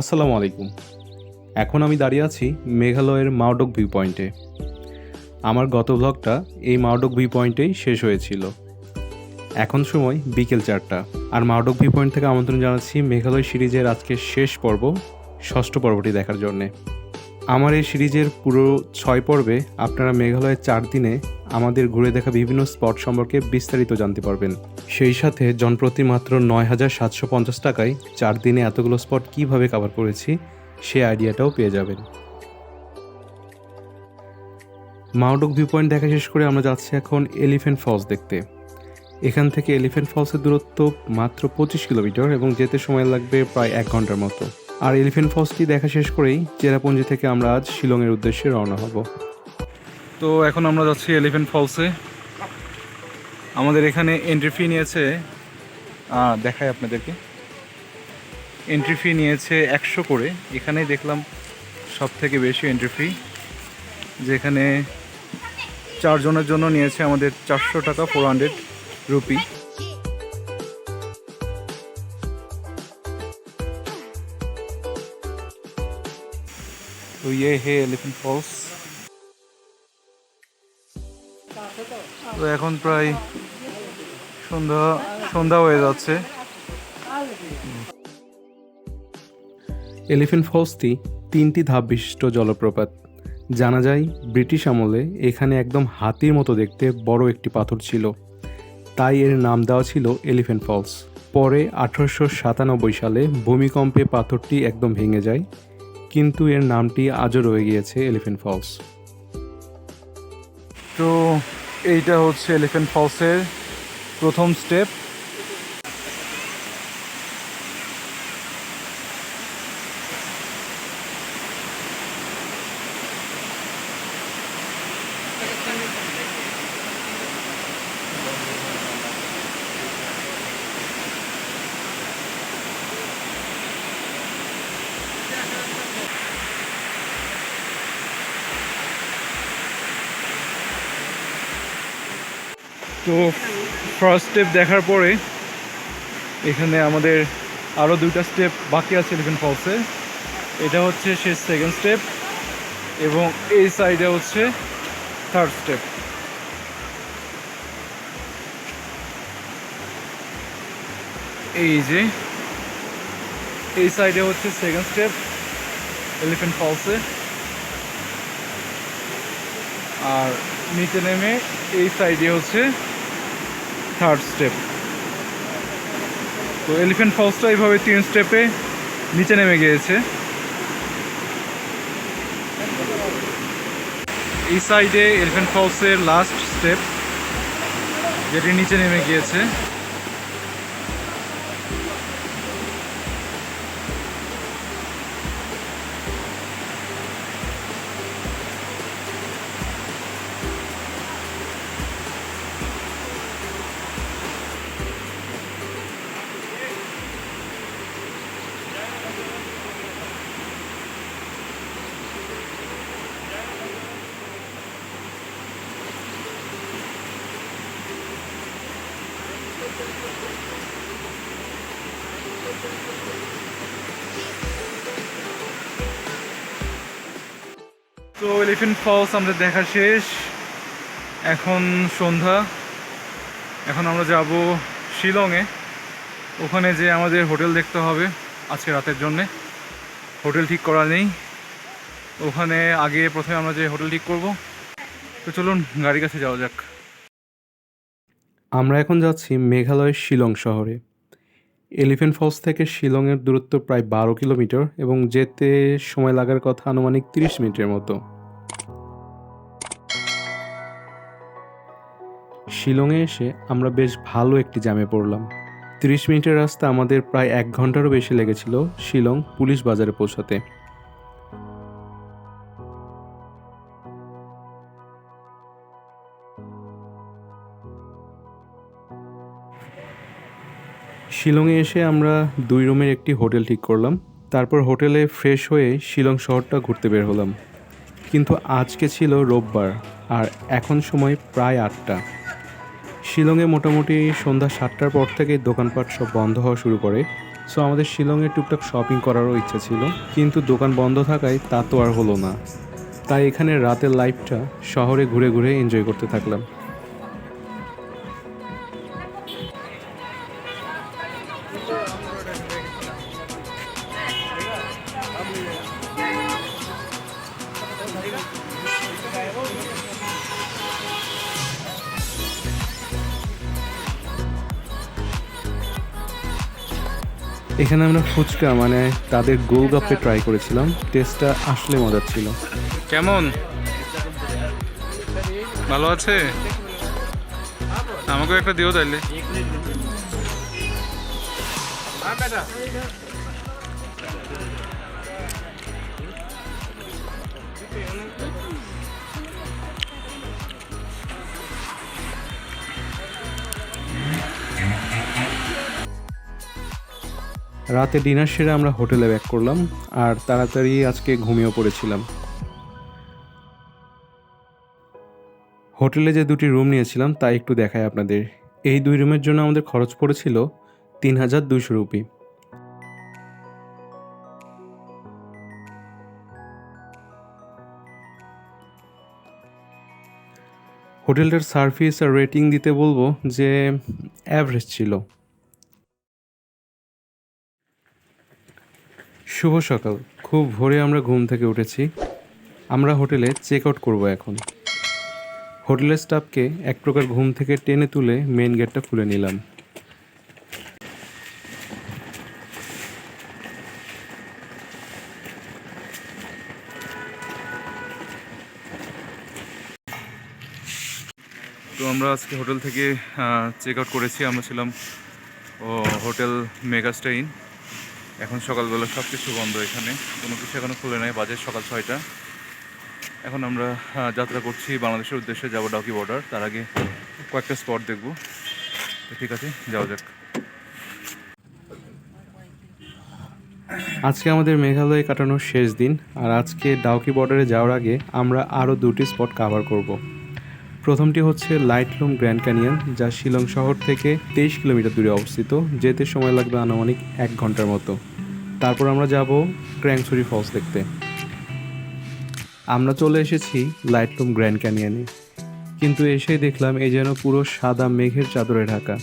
আসসালামু আলাইকুম। এখন আমি দাঁড়িয়ে আছি মেঘালয়ের মাওডক ভিউ পয়েন্টে আমার গত ব্লগটা এই মাওডক ভিউ পয়েন্টেই শেষ হয়েছিল। এখন সময় বিকেল চারটা। আর মাওডক ভিউ পয়েন্ট থেকে আমন্ত্রণ জানাচ্ছি মেঘালয় সিরিজের আজকে শেষ পর্ব, ষষ্ঠ পর্বটি দেখার জন্যে। আমার এই সিরিজের পুরো ছয় পর্বে আপনারা মেঘালয়ের চার দিনে আমাদের ঘুরে দেখা বিভিন্ন স্পট সম্পর্কে বিস্তারিত জানতে পারবেন। সেই সাথে জনপ্রতি মাত্র নয় হাজার সাতশো পঞ্চাশ টাকায় চার দিনে এতগুলো স্পট কীভাবে কভার করেছি, সে আইডিয়াটাও পেয়ে যাবেন। মাউডক ভিউ পয়েন্ট দেখা শেষ করে আমরা যাচ্ছি এখন এলিফেন্ট ফলস দেখতে। এখান থেকে এলিফ্যান্ট ফলসের দূরত্ব মাত্র পঁচিশ কিলোমিটার এবং যেতে সময় লাগবে প্রায় এক ঘণ্টার মতো। আর এলিফ্যান্ট ফলসটি দেখা শেষ করেই চেরাপুঞ্জি থেকে আমরা আজ শিলংয়ের উদ্দেশ্যে রওনা হব। তো এখন আমরা যাচ্ছি এলিফেন্ট ফলসে আমাদের এখানে এন্ট্রি ফি নিয়েছে দেখাই আপনাদেরকে। এন্ট্রি ফি নিয়েছে একশো করে। এখানেই দেখলাম সব থেকে বেশি এন্ট্রি ফি যেখানে চারজনের জন্য নিয়েছে আমাদের চারশো টাকা ফোর হান্ড্রেড রুপি। তো ইয়ে হে এলিফেন্ট ফলস তো এখন প্রায় সন্ধ্যা সন্ধ্যা হয়ে যাচ্ছে। এলিফেন্ট ফলসটি তিনটি ধাপ বিশিষ্ট জলপ্রপাত। জানা যায়, ব্রিটিশ আমলে এখানে একদম হাতির মতো দেখতে বড় একটি পাথর ছিল। তাই এর নাম দেওয়া ছিল এলিফেন্ট ফলস। পরে আঠারোশো সাতানব্বই সালে ভূমিকম্পে পাথরটি একদম ভেঙে যায়, কিন্তু এর নামটি আজও রয়ে গিয়েছে এলিফেন্ট ফলস। তো এইটা হচ্ছে এলিফেন্ট ফলসের প্রথম স্টেপ। তো ফার্স্ট স্টেপ দেখার পরে এখানে আমাদের আরও দুইটা স্টেপ বাকি আছে এলিফেন্ট ফলসে এটা হচ্ছে শেষ সেকেন্ড স্টেপ এবং এই সাইডে হচ্ছে থার্ড স্টেপ এই যে এই সাইডে হচ্ছে সেকেন্ড স্টেপ এলিফেন্ট ফলসে আর নিচে নেমে এই সাইডে হচ্ছে থার্ড স্টেপ তো এলিফেন্ট ফলসটা এইভাবে তিন স্টেপে নিচে নেমে গিয়েছে। এই সাইডে এলিফেন্ট ফলসের লাস্ট স্টেপ যেটি নিচে নেমে গিয়েছে। তো এলিফেন্ট ফলস আমাদের দেখা শেষ। এখন সন্ধ্যা। এখন আমরা যাব শিলংয়ে। ওখানে যে আমাদের হোটেল দেখতে হবে আজকে রাতের জন্যে। হোটেল ঠিক করা নেই। ওখানে আগে প্রথমে আমরা যে হোটেল ঠিক করব। তো চলুন, গাড়ির কাছে যাওয়া যাক। আমরা এখন যাচ্ছি মেঘালয়ের শিলং শহরে। এলিফ্যান্ট ফলস থেকে শিলংয়ের দূরত্ব প্রায় বারো কিলোমিটার এবং যেতে সময় লাগার কথা আনুমানিক তিরিশ মিনিটের মতো। শিলংয়ে এসে আমরা বেশ ভালো একটি জ্যামে পড়লাম। তিরিশ মিনিটের রাস্তা আমাদের প্রায় এক ঘন্টারও বেশি লেগেছিল শিলং পুলিশ বাজারে পৌঁছাতে। শিলংয়ে এসে আমরা দুই রুমের একটি হোটেল ঠিক করলাম। তারপর হোটেলে ফ্রেশ হয়ে শিলং শহরটা ঘুরতে বের হলাম। কিন্তু আজকে ছিল রোববার আর এখন সময় প্রায় আটটা। শিলংয়ে মোটামুটি সন্ধ্যা সাতটার পর থেকে দোকানপাট সব বন্ধ হওয়া শুরু করে। সো আমাদের শিলংয়ে টুকটাক শপিং করারও ইচ্ছা ছিল, কিন্তু দোকান বন্ধ থাকায় তা তো আর হলো না। তাই এখানে রাতের লাইফটা শহরে ঘুরে ঘুরে এনজয় করতে থাকলাম। এখানে আমরা ফুচকা মানে তাদের গোলগাপ্পে ট্রাই করেছিলাম। টেস্টটা আসলে মজার ছিল। কেমন? ভালো আছে? আমাকেও একটা দিও তাইলে। রাতে ডিনার সেরে আমরা হোটেলে ব্যাক করলাম, আর তাড়াতাড়ি আজকে ঘুমিয়েও পড়েছিলাম। হোটেলে যে দুটি রুম নিয়েছিলাম, তা একটু দেখায় আপনাদের। এই দুই রুমের জন্য আমাদের খরচ পড়েছিল তিন হাজার দুইশো রুপি। হোটেলটার সার্ভিস আর রেটিং দিতে বলব যে অ্যাভারেজ ছিল। শুভ সকাল। খুব ভোরে আমরা ঘুম থেকে উঠেছি। আমরা হোটেলে চেক আউট করব এখন। হোটেলের স্টাফকে এক প্রকার ঘুম থেকে টেনে তুলে মেন গেটটা খুলে নিলাম। তো আমরা আজকে হোটেল থেকে চেক আউট করেছি। আমরা ছিলাম, ও, হোটেল মেগাস্টাইন। এখন সকালবেলা সব কিছু বন্ধ এখানে। কোনো কিছু এখনও খুলে নাই, বাজে সকাল ছয়টা। এখন আমরা যাত্রা করছি বাংলাদেশের উদ্দেশ্যে যাব ডাউকি বর্ডার। তার আগে কয়েকটা স্পট দেখব। ঠিক আছে, যাওয়া যাক। আজকে আমাদের মেঘালয়ে কাটানোর শেষ দিন, আর আজকে ডাউকি বর্ডারে যাওয়ার আগে আমরা আরও দুটি স্পট কভার করব। প্রথমটি হচ্ছে লাইটলুম গ্র্যান্ড ক্যানিয়ন, যা শিলং শহর থেকে তেইশ কিলোমিটার দূরে অবস্থিত, যেতে সময় লাগবে আনুমানিক এক ঘণ্টার মতো। তারপর আমরা যাব ক্র্যাংসুরি ফলস দেখতে। আমরা চলে এসেছি লাইটলুম গ্র্যান্ড ক্যানিয়নে। কিন্তু এসেই দেখলাম এই যেন পুরো সাদা মেঘের চাদরে ঢাকা।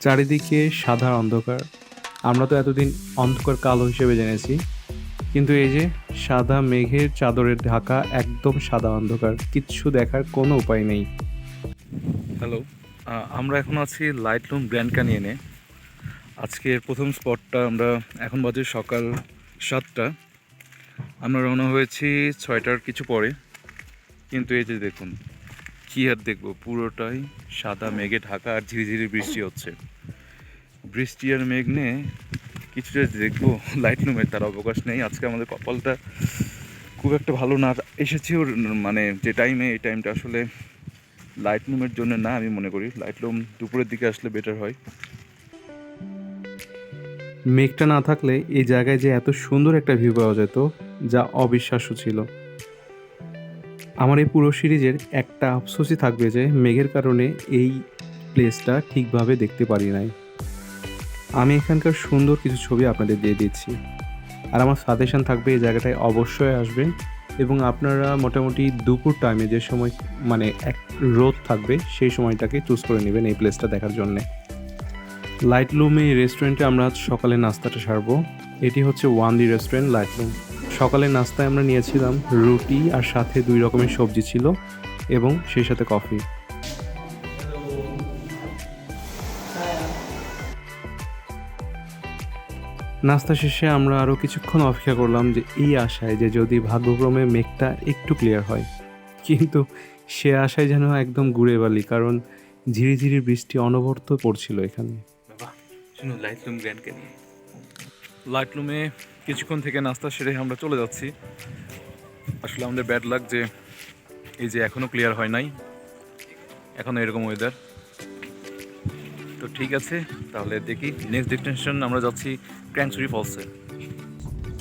চারিদিকে সাদা অন্ধকার। আমরা তো এতদিন অন্ধকার কালো হিসেবে জেনেছি। কিন্তু এই যে সাদা মেঘের চাদরের ঢাকা একদম সাদা অন্ধকার, কিচ্ছু দেখার কোনো উপায় নেই। হ্যালো আমরা এখন আছি লাইটলুম গ্র্যান্ড ক্যানিয়নে আজকের প্রথম স্পটটা আমরা এখন বাজে সকাল সাতটা। আমরা রওনা হয়েছি ছয়টার কিছু পরে। কিন্তু এই যে দেখুন, কী আর দেখব, পুরোটাই সাদা মেঘে ঢাকা আর ঝিরিঝিরি বৃষ্টি হচ্ছে। বৃষ্টি আর মেঘ নিয়ে কিছুটা দেখব। লাইট লাইটলুমের তার অবকাশ নেই। আজকে আমাদের কপালটা খুব একটা ভালো না। এসেছি ওর মানে যে টাইমে এই টাইমটা আসলে লাইট লুমের জন্য না, আমি মনে করি। লাইট লুম দুপুরের দিকে আসলে বেটার হয়। মেঘটা না থাকলে এই জায়গায় যে এত সুন্দর একটা ভিউ পাওয়া যেত, যা অবিশ্বাস্য ছিল। আমার এই পুরো সিরিজের একটা আফসোসই থাকবে যে, মেঘের কারণে এই প্লেসটা ঠিকভাবে দেখতে পারি নাই। আমি এখানকার সুন্দর কিছু ছবি আপনাদের দিয়ে দিচ্ছি। আর আমার সাজেশন থাকবে এই জায়গাটায় অবশ্যই আসবেন এবং আপনারা মোটামুটি দুপুর টাইমে যে সময় মানে এক রোদ থাকবে, সেই সময়টাকে চুজ করে নেবেন এই প্লেসটা দেখার জন্যে। লাইটলুম এই রেস্টুরেন্টে আমরা আজ সকালে নাস্তাটা সারবো। এটি হচ্ছে ওয়ান দি রেস্টুরেন্ট লাইটলুম সকালে নাস্তায় আমরা নিয়েছিলাম রুটি আর সাথে দুই রকমের সবজি ছিল এবং সেই সাথে কফি নাস্তা শেষে আমরা আরও কিছুক্ষণ অপেক্ষা করলাম যে এই আশায় যে যদি ভাগ্যক্রমে মেঘটা একটু ক্লিয়ার হয়। কিন্তু সে আশায় যেন একদম ঘুরে বালি, কারণ ঝিরিঝিরি বৃষ্টি অনবরত পড়ছিল এখানে। বাবা শুনুন লাইট লুম গ্র্যান্ড কেন কিছুক্ষণ থেকে নাস্তা সেরে আমরা চলে যাচ্ছি। আসলে আমাদের ব্যাড লাগ যে এই যে এখনও ক্লিয়ার হয় নাই এখনও এরকম ওয়েদার তো ঠিক আছে, তাহলে দেখি নেক্সট ডেস্টিনেশন আমরা যাচ্ছি ক্র্যাংসুরি ফলসে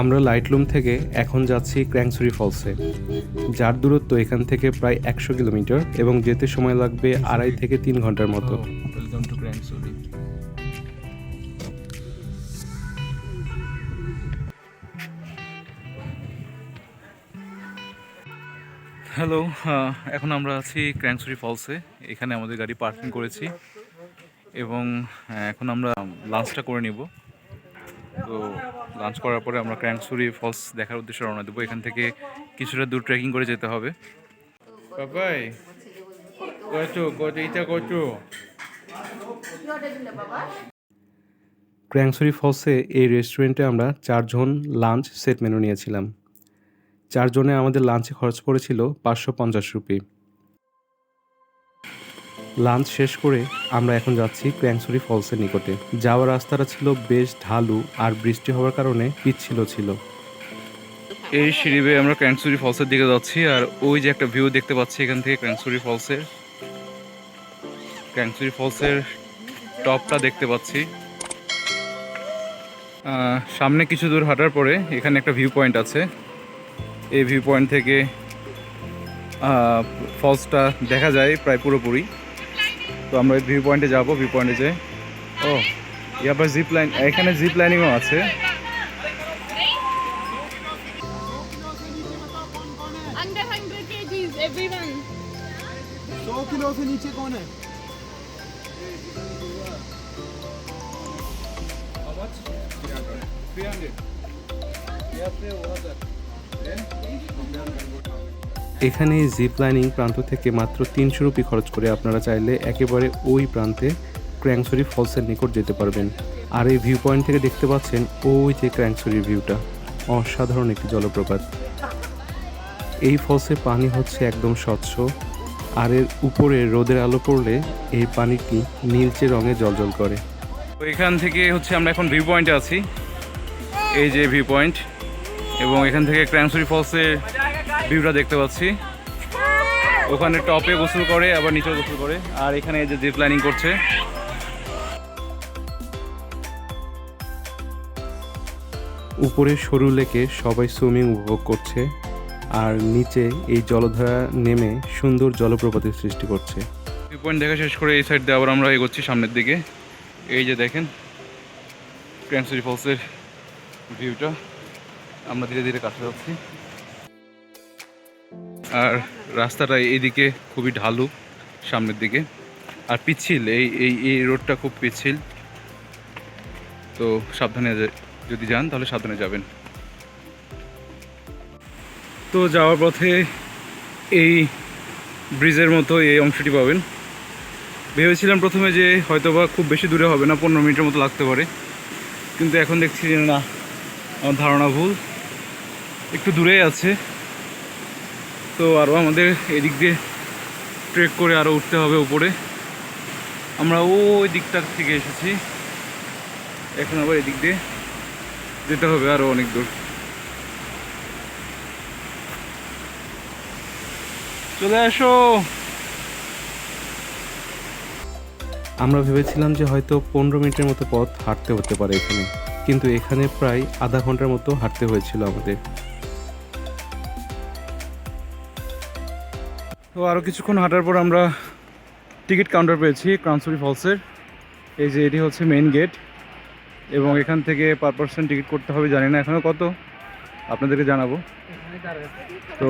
আমরা লাইটলুম থেকে এখন যাচ্ছি ক্র্যাংসুরি ফলসে যার দূরত্ব এখান থেকে প্রায় একশো কিলোমিটার এবং যেতে সময় লাগবে আড়াই থেকে তিন ঘণ্টার মতো। ক্র্যাংসুরি হ্যালো এখন আমরা আছি ক্র্যাংসুরি ফলসে এখানে আমাদের গাড়ি পার্কিং করেছি। এবং এখন আমরা লাঞ্চটা করে নিব। তো লাঞ্চ করার পরে আমরা ক্র্যাংসুরি ফলস দেখার উদ্দেশ্যে রওনা দেবো। এখান থেকে কিছুটা দূর ট্রেকিং করে যেতে হবে। বাবাই কত ক্র্যাংসুরি ফলসে এই রেস্টুরেন্টে আমরা চারজন লাঞ্চ সেট মেনু নিয়েছিলাম। চারজনে আমাদের লাঞ্চে খরচ পড়েছিল পাঁচশো পঞ্চাশ রুপি। লাঞ্চ শেষ করে আমরা এখন যাচ্ছি ক্র্যাংসুরি ফলসের নিকটে। যাওয়ার রাস্তাটা ছিল বেশ ঢালু আর বৃষ্টি হওয়ার কারণে পিচ্ছিল ছিল এই সিঁড়ি আমরা ক্র্যাংসুরি ফলসের দিকে যাচ্ছি আর ওই যে একটা ভিউ দেখতে পাচ্ছি এখান থেকে ক্র্যাংসুরি ফলসের। ক্র্যাংসুরি ফলসের টপটা দেখতে পাচ্ছি। সামনে কিছু দূর হাঁটার পরে এখানে একটা ভিউ পয়েন্ট আছে। এই ভিউ পয়েন্ট থেকে ফলসটা দেখা যায় প্রায় পুরোপুরি। তো আমরা ভিউ পয়েন্টে যাব ভিউ পয়েন্টে যে ও ইয়াবার জিপ লাইন এখানে জিপ লাইনিংও আছে। এখানে জিপ লাইনিং প্রান্ত থেকে মাত্র তিনশো রুপি খরচ করে আপনারা চাইলে একেবারে ওই প্রান্তে ক্র্যাংসরি ফলসের নিকট যেতে পারবেন। আর এই ভিউ পয়েন্ট থেকে দেখতে পাচ্ছেন ওই যে ক্র্যাংসরির ভিউটা অসাধারণ একটি জলপ্রপাত। এই ফলসের পানি হচ্ছে একদম স্বচ্ছ। আর এর উপরে রোদের আলো পড়লে এই পানিটি নীলচে রঙে জলজল করে। এখান থেকে হচ্ছে আমরা এখন ভিউ পয়েন্টে আছি। এই যে ভিউ পয়েন্ট এবং এখান থেকে ক্র্যাংসুরি ফলসের ভিউটা দেখতে পাচ্ছি। ওখানে টপে গোসল করে আবার নিচে গোসল করে। আর এখানে এই যে জিপ লাইনিং করছে। উপরে সরু লেকে সবাই সুইমিং উপভোগ করছে আর নিচে এই জলধারা নেমে সুন্দর জলপ্রপাতের সৃষ্টি করছে। ভিউ পয়েন্ট দেখা শেষ করে এই সাইড দিয়ে আবার আমরা এগোচ্ছি সামনের দিকে। এই যে দেখেন ক্র্যাংসুরি ফলসের ভিউটা আমরা ধীরে ধীরে কাছে যাচ্ছি। আর রাস্তাটা এইদিকে খুবই ঢালু, সামনের দিকে। আর পিচ্ছিল, এই এই এই রোডটা খুব পিচ্ছিল। তো সাবধানে যদি যান তাহলে সাবধানে যাবেন। তো যাওয়ার পথে এই ব্রিজের মতো এই অংশটি পাবেন। ভেবেছিলাম প্রথমে যে হয়তোবা খুব বেশি দূরে হবে না, পনেরো মিনিটের মতো লাগতে পারে। কিন্তু এখন দেখছি যে না, আমার ধারণা ভুল। একটু দূরেই আছে। তো আরও আমাদের এদিক দিয়ে ট্রেক করে আরও উঠতে হবে উপরে। আমরা ওই দিকটার থেকে এসেছি। এখন আবার এদিক দিয়ে যেতে হবে আরও অনেক দূর। চলে আসো আমরা ভেবেছিলাম যে হয়তো পনেরো মিনিটের মতো পথ হাঁটতে হতে পারে এখানে। কিন্তু এখানে প্রায় আধা ঘণ্টার মতো হাঁটতে হয়েছিল আমাদের। তো আরও কিছুক্ষণ হাঁটার পর আমরা টিকিট কাউন্টার পেয়েছি ক্রান্সুরি ফলসের এই যে এটি হচ্ছে মেইন গেট এবং এখান থেকে পার পার্সেন্ট টিকিট করতে হবে, জানি না এখনও কত। আপনাদেরকে জানাব। তো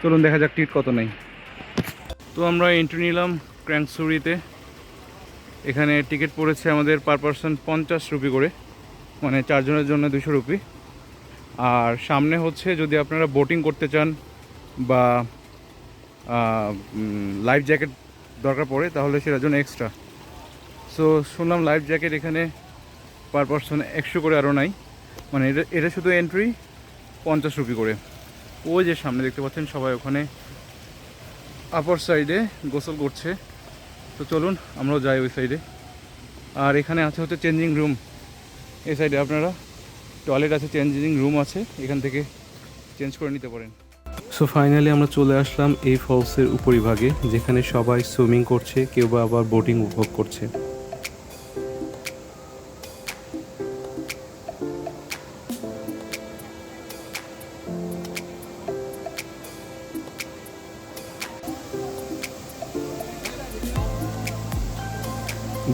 চলুন দেখা যাক টিকিট কত নেই। তো আমরা এন্ট্রি নিলাম ক্র্যাঙ্কসুরিতে এখানে টিকিট পড়েছে আমাদের পার পার্সন পঞ্চাশ রুপি করে মানে চারজনের জন্য দুশো রুপি। আর সামনে হচ্ছে যদি আপনারা বোটিং করতে চান বা লাইফ জ্যাকেট দরকার পড়ে, তাহলে সেটার জন্য এক্সট্রা সো শুনলাম লাইফ জ্যাকেট এখানে পার পারসন একশো করে আরও নাই। মানে এটা এটা শুধু এন্ট্রি পঞ্চাশ রুপি করে। ওই যে সামনে দেখতে পাচ্ছেন সবাই ওখানে আপার সাইডে গোসল করছে। তো চলুন, আমরাও যাই ওই সাইডে আর এখানে আছে হচ্ছে চেঞ্জিং রুম এই সাইডে আপনারা টয়লেট আছে চেঞ্জিং রুম আছে, এখান থেকে চেঞ্জ করে নিতে পারেন। সো ফাইনালি আমরা চলে আসলাম এই ফলসের উপরিভাগে, যেখানে সবাই সুইমিং করছে, কেউ বা আবার বোটিং উপভোগ করছে।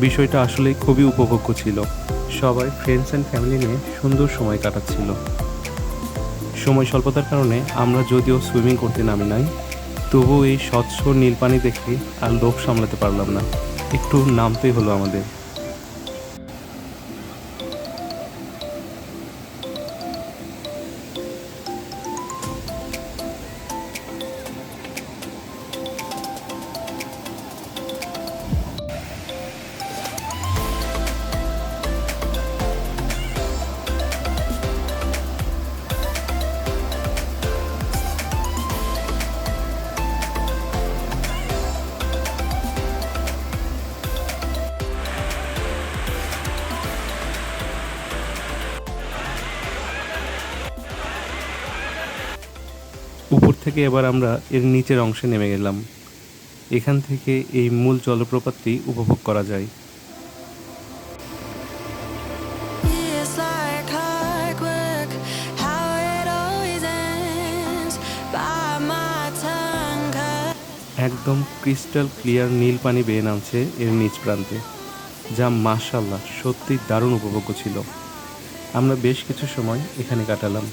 বিষয়টা আসলে খুবই উপভোগ্য ছিল। সবাই ফ্রেন্ডস অ্যান্ড ফ্যামিলি নিয়ে সুন্দর সময় কাটাচ্ছিল। সময় স্বল্পতার কারণে আমরা যদিও সুইমিং করতে নামি নাই, তবুও এই স্বচ্ছ নীল পানি দেখে আর লোভ সামলাতে পারলাম না। একটু নামতেই হলো আমাদের। থেকে এবার আমরা এর নিচের অংশে নেমে গেলাম। এখান থেকে এই মূল জলপ্রপাতটি উপভোগ করা যায়. একদম ক্রিস্টাল ক্লিয়ার নীল পানি বেয়ে নামছে এর নিচ প্রান্তে যা মাশাল্লাহ সত্যি দারুণ উপভোগ্য ছিল। আমরা বেশ কিছু সময় এখানে কাটালাম।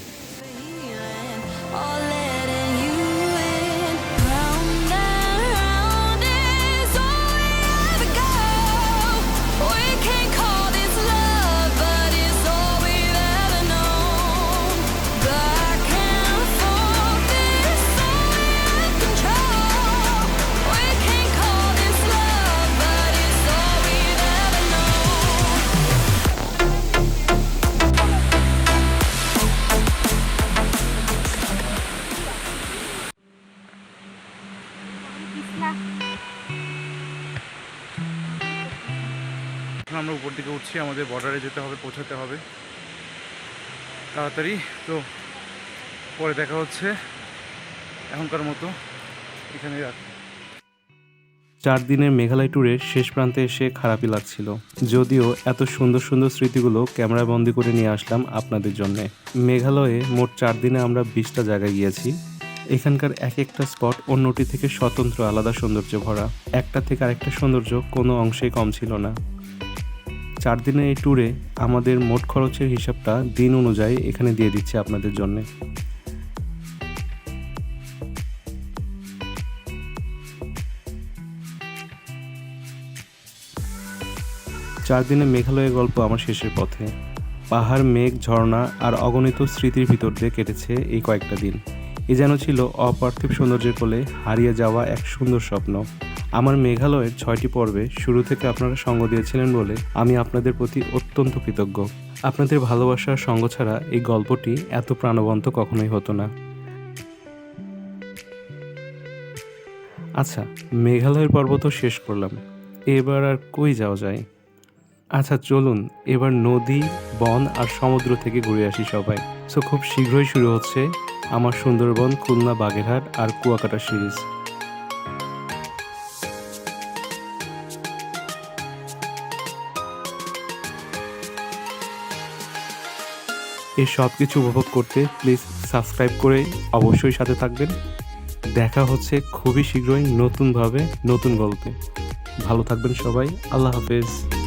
আমাদের বর্ডারে যেতে হবে, পৌঁছাতে হবে। তাড়াতাড়ি। তো পরে দেখা হচ্ছে এখনকার মতো। এখানে রাখ। চার দিনের মেঘালয় ট্যুরের শেষ প্রান্তে এসে খারাপই লাগছিল। যদিও এত সুন্দর সুন্দর স্মৃতিগুলো ক্যামেরা বন্দি করে নিয়ে আসলাম আপনাদের জন্যে। মেঘালয়ে মোট চার দিনে আমরা বিশটা জায়গায় গিয়েছি। এখানকার এক একটা স্পট অন্যটি থেকে স্বতন্ত্র আলাদা সৌন্দর্য ভরা। একটা থেকে আরেকটা সৌন্দর্য কোনো অংশেই কম ছিল না। চার দিনের এই ট্যুরে আমাদের মোট খরচের হিসাবটা দিন অনুযায়ী এখানে দিয়ে দিচ্ছে আপনাদের জন্যে। চার দিনে মেঘালয়ের গল্প আমার শেষের পথে। পাহাড়, মেঘ, ঝর্ণা আর অগণিত স্মৃতির ভিতর দিয়ে কেটেছে এই কয়েকটা দিন। এ যেন ছিল অপার্থিব সৌন্দর্যের কোলে হারিয়ে যাওয়া এক সুন্দর স্বপ্ন। আমার মেঘালয়ের ছয়টি পর্বে শুরু থেকে আপনারা সঙ্গ দিয়েছিলেন বলে আমি আপনাদের প্রতি অত্যন্ত কৃতজ্ঞ। আপনাদের ভালোবাসার সঙ্গ ছাড়া এই গল্পটি এত প্রাণবন্ত কখনোই হতো না। আচ্ছা মেঘালয়ের পর্ব তো শেষ করলাম। এবার আর কই যাওয়া যায়? আচ্ছা চলুন, এবার নদী, বন আর সমুদ্র থেকে ঘুরে আসি সবাই। সো খুব শীঘ্রই শুরু হচ্ছে আমার সুন্দরবন, খুলনা, বাগেরহাট আর কুয়াকাটা সিরিজ। এই সব কিছু উপভোগ করতে প্লিজ সাবস্ক্রাইব করে অবশ্যই সাথে থাকবেন। দেখা হচ্ছে খুবই শীঘ্রই নতুনভাবে নতুন গল্পে। ভালো থাকবেন সবাই। আল্লাহ হাফেজ।